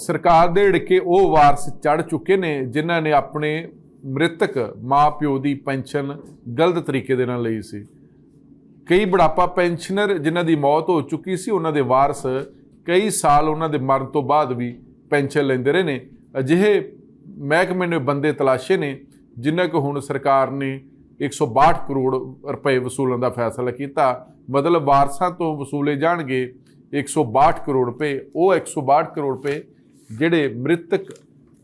ਸਰਕਾਰ ਦੇ ਢਿੱਕੇ ਉਹ ਵਾਰਸ ਚੜ ਚੁੱਕੇ ਨੇ, ਜਿਨ੍ਹਾਂ ਨੇ ਆਪਣੇ ਮ੍ਰਿਤਕ ਮਾਪਿਓ ਦੀ ਪੈਨਸ਼ਨ ਗਲਤ ਤਰੀਕੇ ਦੇ ਨਾਲ ਲਈ ਸੀ। ਕਈ ਬੁਢਾਪਾ ਪੈਨਸ਼ਨਰ ਜਿਨ੍ਹਾਂ ਦੀ ਮੌਤ ਹੋ ਚੁੱਕੀ ਸੀ, ਉਹਨਾਂ ਦੇ ਵਾਰਸ ਕਈ ਸਾਲ ਉਹਨਾਂ ਦੇ ਮਰਨ ਤੋਂ ਬਾਅਦ ਵੀ ਪੈਨਸ਼ਨ ਲੈਂਦੇ ਰਹੇ ਨੇ। ਅਜਿਹੇ ਮਹਿਕਮੇ ਨੇ ਬੰਦੇ ਤਲਾਸ਼ੇ ਨੇ ਜਿਨ੍ਹਾਂ ਕੋ ਹੁਣ ਸਰਕਾਰ ਨੇ 162 ਕਰੋੜ ਰੁਪਏ ਵਸੂਲਣ ਦਾ ਫੈਸਲਾ ਕੀਤਾ। ਮਤਲਬ ਵਾਰਸਾਂ ਤੋਂ ਵਸੂਲੇ ਜਾਣਗੇ 162 ਕਰੋੜ ਰੁਪਏ, ਉਹ 162 ਕਰੋੜ ਰੁਪਏ ਜਿਹੜੇ ਮ੍ਰਿਤਕ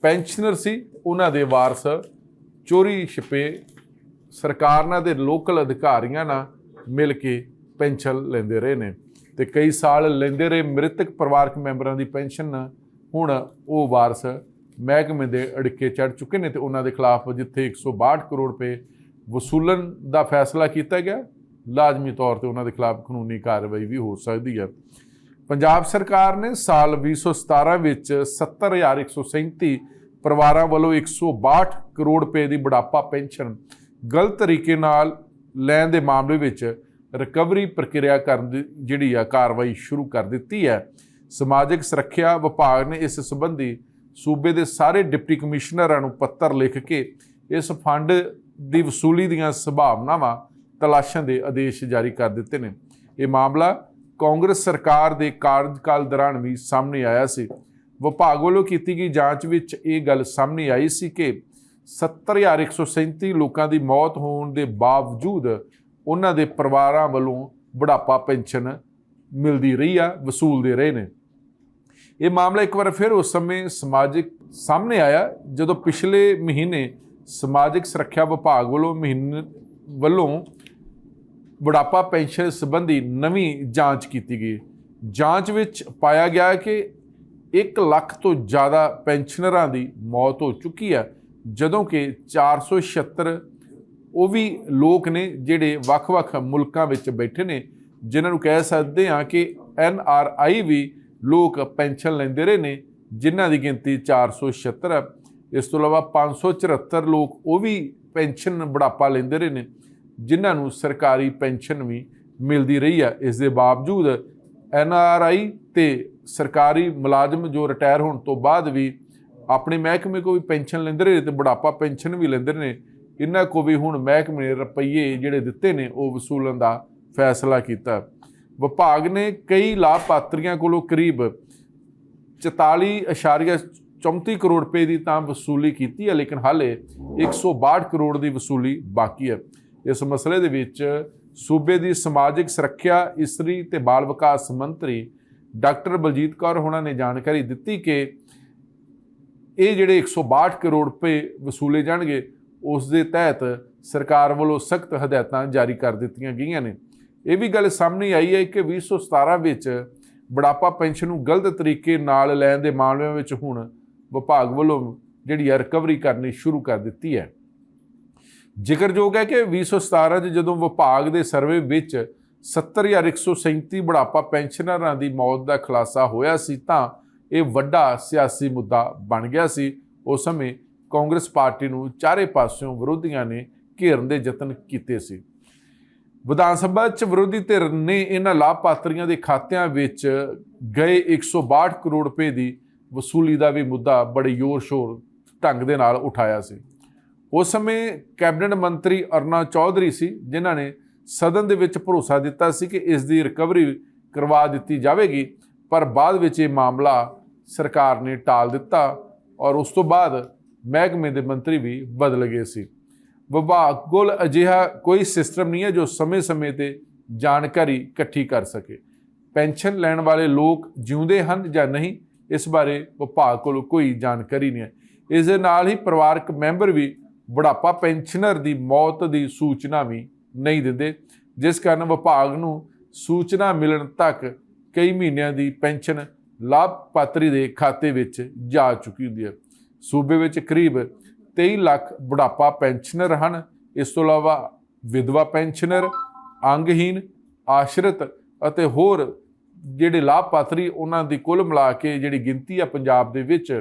ਪੈਨਸ਼ਨਰ ਸੀ, ਉਹਨਾਂ ਦੇ ਵਾਰਸ ਚੋਰੀ ਛਿਪੇ, ਸਰਕਾਰਾਂ ਦੇ ਲੋਕਲ ਅਧਿਕਾਰੀਆਂ ਨਾਲ ਮਿਲ ਕੇ ਪੈਨਸ਼ਨ ਲੈਂਦੇ ਰਹੇ ਨੇ ਤੇ ਕਈ ਸਾਲ ਲੈਂਦੇ ਰਹੇ ਮ੍ਰਿਤਕ ਪਰਿਵਾਰਕ ਮੈਂਬਰਾਂ ਦੀ ਪੈਨਸ਼ਨ ਹੁਣ ਉਹ ਵਾਰਸ ਮਹਿਕਮੇ ਦੇ ਅੜਕੇ ਚੜ ਚੁੱਕੇ ਨੇ ਤੇ ਉਹਨਾਂ ਦੇ ਖਿਲਾਫ ਜਿੱਥੇ 162 ਕਰੋੜ ਰੁਪਏ ਵਸੂਲਣ ਦਾ ਫੈਸਲਾ ਕੀਤਾ ਗਿਆ, ਲਾਜ਼ਮੀ ਤੌਰ ਤੇ ਉਹਨਾਂ ਦੇ ਖਿਲਾਫ ਕਾਨੂੰਨੀ ਕਾਰਵਾਈ ਵੀ ਹੋ ਸਕਦੀ ਹੈ। ਪੰਜਾਬ ਸਰਕਾਰ ਨੇ ਸਾਲ 2017 ਵਿੱਚ 70137 ਪਰਿਵਾਰਾਂ ਵੱਲੋਂ 162 ਕਰੋੜ ਰੁਪਏ ਦੀ ਬੁਢਾਪਾ ਪੈਨਸ਼ਨ ਗਲਤ ਤਰੀਕੇ ਨਾਲ ਲੈਣ ਦੇ ਮਾਮਲੇ ਵਿੱਚ ਰਿਕਵਰੀ ਪ੍ਰਕਿਰਿਆ ਕਰਨ ਦੀ ਜਿਹੜੀ ਆ ਕਾਰਵਾਈ ਸ਼ੁਰੂ ਕਰ ਦਿੱਤੀ ਹੈ। ਸਮਾਜਿਕ ਸੁਰੱਖਿਆ ਵਿਭਾਗ ਨੇ ਇਸ ਸੰਬੰਧੀ ਸੂਬੇ ਦੇ ਸਾਰੇ ਡਿਪਟੀ ਕਮਿਸ਼ਨਰਾਂ ਨੂੰ ਪੱਤਰ ਲਿਖ ਕੇ ਇਸ ਫੰਡ ਦੀ ਵਸੂਲੀ ਦੀਆਂ ਸੰਭਾਵਨਾਵਾਂ ਤਲਾਸ਼ਣ ਦੇ ਆਦੇਸ਼ ਜਾਰੀ ਕਰ ਦਿੱਤੇ ਨੇ। ਇਹ ਮਾਮਲਾ ਕਾਂਗਰਸ ਸਰਕਾਰ ਦੇ ਕਾਰਜਕਾਲ ਦੌਰਾਨ ਵੀ ਸਾਹਮਣੇ ਆਇਆ ਸੀ। ਵਿਭਾਗ ਵੱਲੋਂ ਕੀਤੀ ਗਈ ਜਾਂਚ ਵਿੱਚ ਇਹ ਗੱਲ ਸਾਹਮਣੇ ਆਈ ਸੀ ਕਿ 70137 ਲੋਕਾਂ ਦੀ ਮੌਤ ਹੋਣ ਦੇ ਬਾਵਜੂਦ ਉਹਨਾਂ ਦੇ ਪਰਿਵਾਰਾਂ ਵੱਲੋਂ ਬੁਢਾਪਾ ਪੈਨਸ਼ਨ ਮਿਲਦੀ ਰਹੀ ਆ ਵਸੂਲਦੇ ਰਹੇ ਨੇ। ਇਹ ਮਾਮਲਾ ਇੱਕ ਵਾਰ ਫਿਰ ਉਸ ਸਮੇਂ ਸਮਾਜਿਕ ਸਾਹਮਣੇ ਆਇਆ, ਜਦੋਂ ਪਿਛਲੇ ਮਹੀਨੇ ਸਮਾਜਿਕ ਸੁਰੱਖਿਆ ਵਿਭਾਗ ਵੱਲੋਂ ਮਹੀਨੇ ਵੱਲੋਂ ਬੁਢਾਪਾ ਪੈਨਸ਼ਨ ਸੰਬੰਧੀ ਨਵੀਂ ਜਾਂਚ ਕੀਤੀ ਗਈ। ਜਾਂਚ ਵਿੱਚ ਪਾਇਆ ਗਿਆ ਕਿ 1 ਲੱਖ ਤੋਂ ਜ਼ਿਆਦਾ ਪੈਨਸ਼ਨਰਾਂ ਦੀ ਮੌਤ ਹੋ ਚੁੱਕੀ ਹੈ, ਜਦੋਂ ਕਿ 476 ਉਹ ਵੀ ਲੋਕ ਨੇ ਜਿਹੜੇ ਵੱਖ-ਵੱਖ ਮੁਲਕਾਂ ਵਿੱਚ ਬੈਠੇ ਨੇ, ਜਿਨ੍ਹਾਂ ਨੂੰ ਕਹਿ ਸਕਦੇ ਹਾਂ ਕਿ ਐਨ ਆਰ ਆਈ ਵੀ ਲੋਕ ਪੈਨਸ਼ਨ ਲੈਂਦੇ ਰਹੇ ਨੇ, ਜਿਨ੍ਹਾਂ ਦੀ ਗਿਣਤੀ 476 ਹੈ। ਇਸ ਤੋਂ ਇਲਾਵਾ 574 ਲੋਕ ਉਹ ਵੀ ਪੈਨਸ਼ਨ ਬੁਢਾਪਾ ਲੈਂਦੇ ਰਹੇ ਨੇ। ਜਿਨ੍ਹਾਂ ਨੂੰ ਸਰਕਾਰੀ ਪੈਨਸ਼ਨ ਵੀ ਮਿਲਦੀ ਰਹੀ ਹੈ। ਇਸ ਦੇ ਬਾਵਜੂਦ ਐਨ ਆਰ ਆਈ ਤੇ ਸਰਕਾਰੀ ਮੁਲਾਜ਼ਮ ਜੋ ਰਿਟਾਇਰ ਹੋਣ ਤੋਂ ਬਾਅਦ ਵੀ ਆਪਣੇ ਮਹਿਕਮੇ ਕੋ ਵੀ ਪੈਨਸ਼ਨ ਲੈਂਦੇ ਰਹੇ ਤੇ ਬੁਢਾਪਾ ਪੈਨਸ਼ਨ ਵੀ ਲੈਂਦੇ ਨੇ, ਇਹਨਾਂ ਕੋ ਵੀ ਹੁਣ ਮਹਿਕਮੇ ਨੇ ਰੁਪਈਏ ਜਿਹੜੇ ਦਿੱਤੇ ਨੇ, ਉਹ ਵਸੂਲਣ ਦਾ ਫੈਸਲਾ ਕੀਤਾ। ਵਿਭਾਗ ਨੇ ਕਈ ਲਾਭਪਾਤਰੀਆਂ ਕੋਲੋਂ ਕਰੀਬ 44.34 ਕਰੋੜ ਰੁਪਏ ਦੀ ਤਾਂ ਵਸੂਲੀ ਕੀਤੀ ਹੈ, ਲੇਕਿਨ ਹਾਲੇ 162 ਕਰੋੜ ਦੀ ਵਸੂਲੀ ਬਾਕੀ ਹੈ। ਇਸ ਮਸਲੇ ਦੇ ਵਿੱਚ ਸੂਬੇ ਦੀ ਸਮਾਜਿਕ ਸੁਰੱਖਿਆ, ਇਸਤਰੀ ਤੇ ਬਾਲ ਵਿਕਾਸ ਮੰਤਰੀ ਡਾਕਟਰ ਬਲਜੀਤ ਕੌਰ ਹੋਣਾ ਨੇ ਜਾਣਕਾਰੀ ਦਿੱਤੀ ਕਿ ਇਹ ਜਿਹੜੇ 162 ਕਰੋੜ ਰੁਪਏ ਵਸੂਲੇ ਜਾਣਗੇ, ਉਸ ਦੇ ਤਹਿਤ ਸਰਕਾਰ ਵੱਲੋਂ ਸਖਤ ਹਦਾਇਤਾਂ ਜਾਰੀ ਕਰ ਦਿੱਤੀਆਂ ਗਈਆਂ ਨੇ। ਇਹ ਵੀ ਗੱਲ ਸਾਹਮਣੇ ਆਈ ਹੈ ਕਿ 2017 ਵਿੱਚ ਬੁਢਾਪਾ ਪੈਨਸ਼ਨ ਨੂੰ ਗਲਤ ਤਰੀਕੇ ਨਾਲ ਲੈਣ ਦੇ ਮਾਮਲਿਆਂ ਵਿੱਚ ਹੁਣ ਵਿਭਾਗ ਵੱਲੋਂ ਜਿਹੜੀ ਹੈ ਰਿਕਵਰੀ ਕਰਨੀ ਸ਼ੁਰੂ ਕਰ ਦਿੱਤੀ ਹੈ। ਜ਼ਿਕਰਯੋਗ ਹੈ ਕਿ 2017 ਚ ਜਦੋਂ ਵਿਭਾਗ ਦੇ ਸਰਵੇ ਵਿੱਚ 70137 ਬੁਢਾਪਾ ਪੈਨਸ਼ਨਰਾਂ ਦੀ ਮੌਤ ਦਾ ਖੁਲਾਸਾ ਹੋਇਆ ਸੀ ਤਾਂ ਇਹ ਵੱਡਾ ਸਿਆਸੀ ਮੁੱਦਾ ਬਣ ਗਿਆ ਸੀ। ਉਸ ਸਮੇਂ ਕਾਂਗਰਸ ਪਾਰਟੀ ਨੂੰ ਚਾਰੇ ਪਾਸਿਓਂ ਵਿਰੋਧੀਆਂ ਨੇ ਘੇਰਨ ਦੇ ਯਤਨ ਕੀਤੇ ਸੀ। ਵਿਧਾਨ ਸਭਾ 'ਚ ਵਿਰੋਧੀ ਧਿਰ ਨੇ ਇਹਨਾਂ ਲਾਭਪਾਤਰੀਆਂ ਦੇ ਖਾਤਿਆਂ ਵਿੱਚ ਗਏ 162 ਕਰੋੜ ਰੁਪਏ ਦੀ ਵਸੂਲੀ ਦਾ ਵੀ ਮੁੱਦਾ ਬੜੇ ਜ਼ੋਰ-ਸ਼ੋਰ ਢੰਗ ਦੇ ਨਾਲ ਉਠਾਇਆ ਸੀ। ਉਸ ਸਮੇਂ ਕੈਬਨਿਟ ਮੰਤਰੀ ਅਰਨਾ ਚੌਧਰੀ ਸੀ, ਜਿਨ੍ਹਾਂ ਨੇ ਸਦਨ ਦੇ ਵਿੱਚ ਭਰੋਸਾ ਦਿੱਤਾ ਸੀ ਕਿ ਇਸ ਦੀ ਰਿਕਵਰੀ ਕਰਵਾ ਦਿੱਤੀ ਜਾਵੇਗੀ, ਪਰ ਬਾਅਦ ਵਿੱਚ ਇਹ ਮਾਮਲਾ ਸਰਕਾਰ ਨੇ ਟਾਲ ਦਿੱਤਾ ਔਰ ਉਸ ਤੋਂ ਬਾਅਦ ਮਹਿਕਮੇ ਦੇ ਮੰਤਰੀ ਵੀ ਬਦਲ ਗਏ ਸੀ। ਵਿਭਾਗ ਕੋਲ ਅਜਿਹਾ ਕੋਈ ਸਿਸਟਮ ਨਹੀਂ ਹੈ ਜੋ ਸਮੇਂ-ਸਮੇਂ ਤੇ ਜਾਣਕਾਰੀ ਇਕੱਠੀ ਕਰ ਸਕੇ। ਪੈਨਸ਼ਨ ਲੈਣ ਵਾਲੇ ਲੋਕ ਜਿਉਂਦੇ ਹਨ ਜਾਂ ਨਹੀਂ, ਇਸ ਬਾਰੇ ਵਿਭਾਗ ਕੋਲ ਕੋਈ ਜਾਣਕਾਰੀ ਨਹੀਂ ਹੈ। ਇਸ ਦੇ ਨਾਲ ਹੀ ਪਰਿਵਾਰਕ ਮੈਂਬਰ ਵੀ ਬੁਢਾਪਾ ਪੈਨਸ਼ਨਰ ਦੀ ਮੌਤ ਦੀ ਸੂਚਨਾ ਵੀ ਨਹੀਂ ਦਿੰਦੇ, ਜਿਸ ਕਾਰਨ ਵਿਭਾਗ ਨੂੰ ਸੂਚਨਾ ਮਿਲਣ ਤੱਕ ਕਈ ਮਹੀਨਿਆਂ ਦੀ ਪੈਨਸ਼ਨ ਲਾਭਪਾਤਰੀ ਦੇ ਖਾਤੇ ਵਿੱਚ ਜਾ ਚੁੱਕੀ ਹੁੰਦੀ ਹੈ। ਸੂਬੇ ਵਿੱਚ ਕਰੀਬ 23 ਲੱਖ ਬੁਢਾਪਾ ਪੈਨਸ਼ਨਰ ਹਨ। ਇਸ ਤੋਂ ਇਲਾਵਾ ਵਿਧਵਾ ਪੈਨਸ਼ਨਰ ਅੰਗਹੀਨ ਆਸ਼ਰਿਤ ਅਤੇ ਹੋਰ ਜਿਹੜੇ ਲਾਭਪਾਤਰੀ, ਉਹਨਾਂ ਦੀ ਕੁੱਲ ਮਿਲਾ ਕੇ ਜਿਹੜੀ ਗਿਣਤੀ ਆ ਪੰਜਾਬ ਦੇ ਵਿੱਚ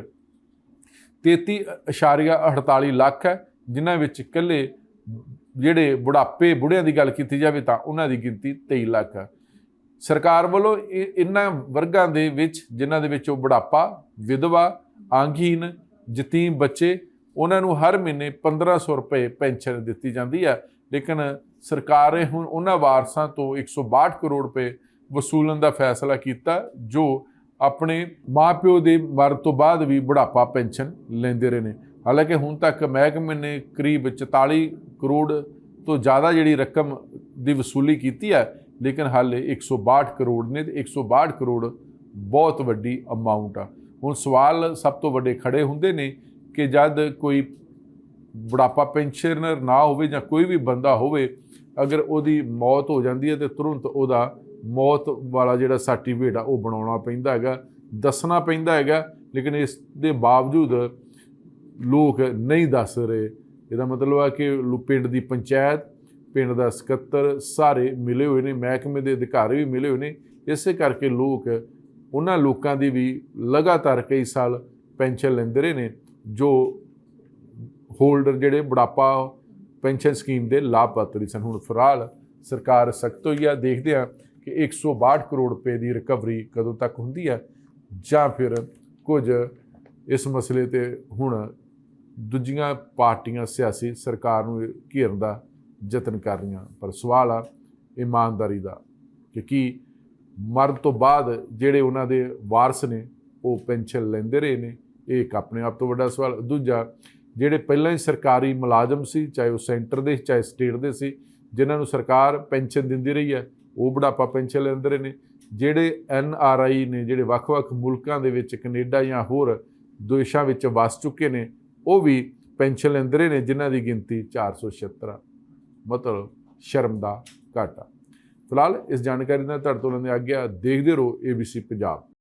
33.48 ਲੱਖ ਹੈ। ਜਿਨ੍ਹਾਂ ਵਿੱਚ ਇਕੱਲੇ ਜਿਹੜੇ ਬੁਢਾਪੇ, ਬੁੜਿਆਂ ਦੀ ਗੱਲ ਕੀਤੀ ਜਾਵੇ ਤਾਂ ਉਹਨਾਂ ਦੀ ਗਿਣਤੀ 23 ਲੱਖ ਹੈ ਸਰਕਾਰ ਵੱਲੋਂ ਇਹ- ਇਹਨਾਂ ਵਰਗਾਂ ਦੇ ਵਿੱਚ, ਜਿਨ੍ਹਾਂ ਦੇ ਵਿੱਚ ਉਹ ਬੁਢਾਪਾ, ਵਿਧਵਾ ਅੰਗਹੀਨ ਜਤੀਮ ਬੱਚੇ, ਉਹਨਾਂ ਨੂੰ ਹਰ ਮਹੀਨੇ 1500 ਰੁਪਏ ਪੈਨਸ਼ਨ ਦਿੱਤੀ ਜਾਂਦੀ ਹੈ ਲੇਕਿਨ ਸਰਕਾਰ ਨੇ ਹੁਣ ਉਹਨਾਂ ਵਾਰਸਾਂ ਤੋਂ 162 ਕਰੋੜ ਰੁਪਏ ਵਸੂਲਣ ਦਾ ਫੈਸਲਾ ਕੀਤਾ, ਜੋ ਆਪਣੇ ਮਾਪਿਓ ਦੇ ਮਰਨ ਤੋਂ ਬਾਅਦ ਵੀ ਬੁਢਾਪਾ ਪੈਨਸ਼ਨ ਲੈਂਦੇ ਰਹੇ ਨੇ। ਹਾਲਾਂਕਿ ਹੁਣ ਤੱਕ ਮਹਿਕਮੇ ਨੇ ਕਰੀਬ 44 ਕਰੋੜ ਤੋਂ ਜ਼ਿਆਦਾ ਜਿਹੜੀ ਰਕਮ ਦੀ ਵਸੂਲੀ ਕੀਤੀ ਹੈ, ਲੇਕਿਨ ਹਾਲੇ 162 ਕਰੋੜ ਨੇ ਤੇ 162 ਕਰੋੜ ਬਹੁਤ ਵੱਡੀ ਅਮਾਉਂਟ ਆ। ਹੁਣ ਸਵਾਲ ਸਭ ਤੋਂ ਵੱਡੇ ਖੜੇ ਹੁੰਦੇ ਨੇ ਕਿ ਜਦ ਕੋਈ ਬੁਢਾਪਾ ਪੈਨਸ਼ਨਰ ਨਾ ਹੋਵੇ ਜਾਂ ਕੋਈ ਵੀ ਬੰਦਾ ਹੋਵੇ, ਅਗਰ ਉਹਦੀ ਮੌਤ ਹੋ ਜਾਂਦੀ ਹੈ ਤੇ ਤੁਰੰਤ ਉਹਦਾ ਮੌਤ ਵਾਲਾ ਜਿਹੜਾ ਸਰਟੀਫਿਕੇਟ ਆ, ਉਹ ਬਣਾਉਣਾ ਪੈਂਦਾ ਹੈਗਾ, ਦੱਸਣਾ ਪੈਂਦਾ ਹੈਗਾ, ਲੇਕਿਨ ਇਸ ਦੇ ਬਾਵਜੂਦ ਲੋਕ ਨਹੀਂ ਦੱਸ ਰਹੇ। ਇਹਦਾ ਮਤਲਬ ਆ ਕਿ ਲੋ- ਪਿੰਡ ਦੀ ਪੰਚਾਇਤ, ਪਿੰਡ ਦਾ ਸਕੱਤਰ ਸਾਰੇ ਮਿਲੇ ਹੋਏ ਨੇ, ਮਹਿਕਮੇ ਦੇ ਅਧਿਕਾਰੀ ਵੀ ਮਿਲੇ ਹੋਏ ਨੇ। ਇਸੇ ਕਰਕੇ ਲੋਕ ਉਹਨਾਂ ਲੋਕਾਂ ਦੀ ਵੀ ਲਗਾਤਾਰ ਕਈ ਸਾਲ ਪੈਨਸ਼ਨ ਲੈਂਦੇ ਰਹੇ ਨੇ, ਜੋ ਹੋਲਡਰ ਜਿਹੜੇ ਬੁਢਾਪਾ ਪੈਨਸ਼ਨ ਸਕੀਮ ਦੇ ਲਾਭਪਾਤਰੀ ਸਨ। ਹੁਣ ਫਿਲਹਾਲ ਸਰਕਾਰ ਸਖਤ ਹੋਈ ਆ। ਦੇਖਦੇ ਆ ਕਿ 162 ਕਰੋੜ ਰੁਪਏ ਦੀ ਰਿਕਵਰੀ ਕਦੋਂ ਤੱਕ ਹੁੰਦੀ ਹੈ ਜਾਂ ਫਿਰ ਕੁਝ ਇਸ ਮਸਲੇ ਤੇ ਹੁਣ ਦੂਜੀਆਂ ਪਾਰਟੀਆਂ ਸਿਆਸੀ ਸਰਕਾਰ ਨੂੰ ਘੇਰਨ ਦਾ ਯਤਨ ਕਰ ਰਹੀਆਂ। ਪਰ ਸਵਾਲ ਆ ਇਮਾਨਦਾਰੀ ਦਾ ਕਿ ਕੀ ਮਰਨ ਤੋਂ ਬਾਅਦ ਜਿਹੜੇ ਉਹਨਾਂ ਦੇ ਵਾਰਸ ਨੇ, ਉਹ ਪੈਨਸ਼ਨ ਲੈਂਦੇ ਰਹੇ ਨੇ? ਇਹ ਇੱਕ ਆਪਣੇ ਆਪ ਤੋਂ ਵੱਡਾ ਸਵਾਲ। ਦੂਜਾ, ਜਿਹੜੇ ਪਹਿਲਾਂ ਹੀ ਸਰਕਾਰੀ ਮੁਲਾਜ਼ਮ ਸੀ, ਚਾਹੇ ਉਹ ਸੈਂਟਰ ਦੇ, ਚਾਹੇ ਸਟੇਟ ਦੇ ਸੀ, ਜਿਨ੍ਹਾਂ ਨੂੰ ਸਰਕਾਰ ਪੈਨਸ਼ਨ ਦਿੰਦੀ ਰਹੀ ਹੈ, ਉਹ ਬੁਢਾਪਾ ਪੈਨਸ਼ਨ ਲੈਂਦੇ ਰਹੇ ਨੇ। ਜਿਹੜੇ ਐਨ ਆਰ ਆਈ ਨੇ, ਜਿਹੜੇ ਵੱਖ-ਵੱਖ ਮੁਲਕਾਂ ਦੇ ਵਿੱਚ ਕੈਨੇਡਾ ਜਾਂ ਹੋਰ ਦੇਸ਼ਾਂ ਵਿੱਚ ਵਸ ਚੁੱਕੇ ਨੇ ਉਹ ਵੀ ਪੈਨਸ਼ਨ ਲੈਂਦੇ ਰਹੇ ਨੇ, ਜਿਨ੍ਹਾਂ ਦੀ ਗਿਣਤੀ 476 ਆ। ਮਤਲਬ ਸ਼ਰਮ ਦਾ ਘਾਟਾ। ਫਿਲਹਾਲ ਇਸ ਜਾਣਕਾਰੀ ਨਾਲ ਤੁਹਾਡੇ ਤੋਂ ਲੈਂਦੇ ਆਗਿਆ ਦੇਖਦੇ ਰਹੋ ABC ਪੰਜਾਬ।